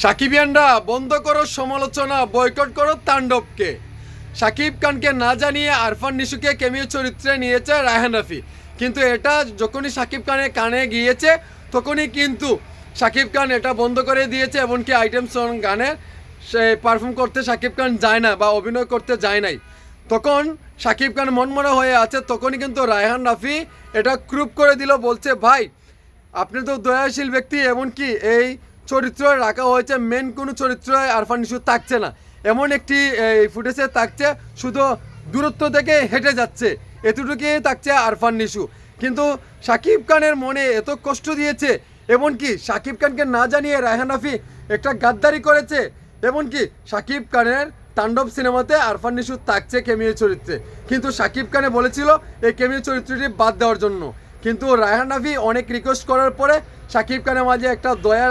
সাকিবিয়ানরা বন্ধ করো সমালোচনা, বয়কট করো তাণ্ডবকে। সাকিব খানকে না জানিয়ে আরফান নিশুকে কেমিও চরিত্রে নিয়েছে রায়হান রাফি। কিন্তু এটা যখনই সাকিব খানের কানে গিয়েছে, তখনই কিন্তু সাকিব খান এটা বন্ধ করে দিয়েছে, এমনকি আইটেম সং গানে সে পারফর্ম করতে সাকিব খান যায় না বা অভিনয় করতে যায় নাই। তখন সাকিব খান মনমরা হয়ে আছে, তখনই কিন্তু রায়হান রাফি এটা ক্রুপ করে দিল, বলছে, ভাই, আপনি তো দয়াশীল ব্যক্তি, এমনকি এই চরিত্র রাখা হয়েছে মেন কোনো চরিত্র আরফান নিশু থাকছে না। এমন একটি, এই ফুটেজে থাকছে, শুধু দূরত্ব থেকে হেঁটে যাচ্ছে, এতটুকুই থাকছে আরফান নিশু কিন্তু সাকিব খানের মনে এত কষ্ট দিয়েছে, এমনকি সাকিব খানকে না জানিয়ে রায়হান রাফি একটা গাদ্দারি করেছে, এমনকি সাকিব খানের তাণ্ডব সিনেমাতে আরফান নিশু থাকছে কেমিও চরিত্রে। কিন্তু সাকিব খানে বলেছিল, এই কেমিও চরিত্রটি বাদ দেওয়ার জন্য। কিন্তু রায়হান রাফি অনেক রিকোয়েস্ট করার পরে সাকিব খানের মাঝে একটা দয়া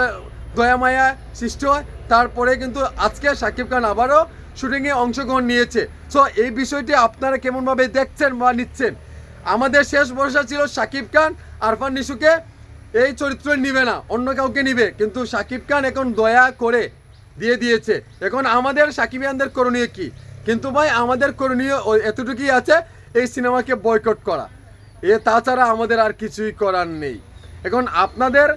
দয়া মায়া সৃষ্টি হয়। তারপরে কিন্তু আজকে সাকিব খান আবারও শুটিংয়ে অংশগ্রহণ নিয়েছে। সো এই বিষয়টি আপনারা কেমনভাবে দেখছেন বা নিচ্ছেন? আমাদের শেষ ভরসা ছিল সাকিব খান, আরফান নিশুকে এই চরিত্র নিবে না, অন্য কাউকে নিবে। কিন্তু সাকিব খান এখন দয়া করে দিয়ে দিয়েছে। এখন আমাদের সাকিবিয়ানদের করণীয় কি? কিন্তু ভাই, আমাদের করণীয় এতটুকুই আছে, এই সিনেমাকে বয়কট করা। এ তাছাড়া আমাদের আর কিছুই করার নেই। এখন আপনাদের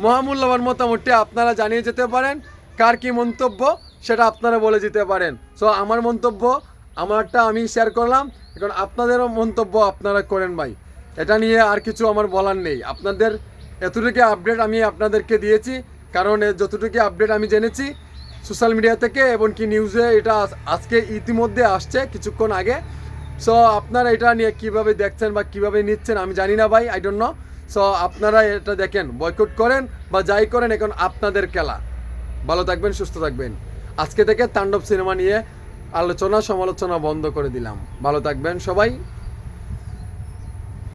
মহামূল্যবান মতামতটি আপনারা জানিয়ে যেতে পারেন। কার কি মন্তব্য, সেটা আপনারা বলে দিতে পারেন। সো আমার মন্তব্য, আমারটা আমি শেয়ার করলাম। এখন আপনাদেরও মন্তব্য আপনারা করেন ভাই। এটা নিয়ে আর কিছু আমার বলার নেই। আপনাদের এতটুকু আপডেট আমি আপনাদেরকে দিয়েছি। কারণ যতটুকু আপডেট আমি জেনেছি সোশ্যাল মিডিয়া থেকে এবং কি নিউজে এটা আজকে ইতিমধ্যে আসছে কিছুক্ষণ আগে। সো আপনারা এটা নিয়ে কীভাবে দেখছেন বা কীভাবে নিচ্ছেন আমি জানি না ভাই আই ডোন্ট নো সো আপনারা এটা দেখেন বয়কট করেন বা যাই করেন, এখন আপনাদের খেলা। ভালো থাকবেন, সুস্থ থাকবেন। আজকে থেকে তাণ্ডব সিনেমা নিয়ে আলোচনা, সমালোচনা বন্ধ করে দিলাম। ভালো থাকবেন সবাই।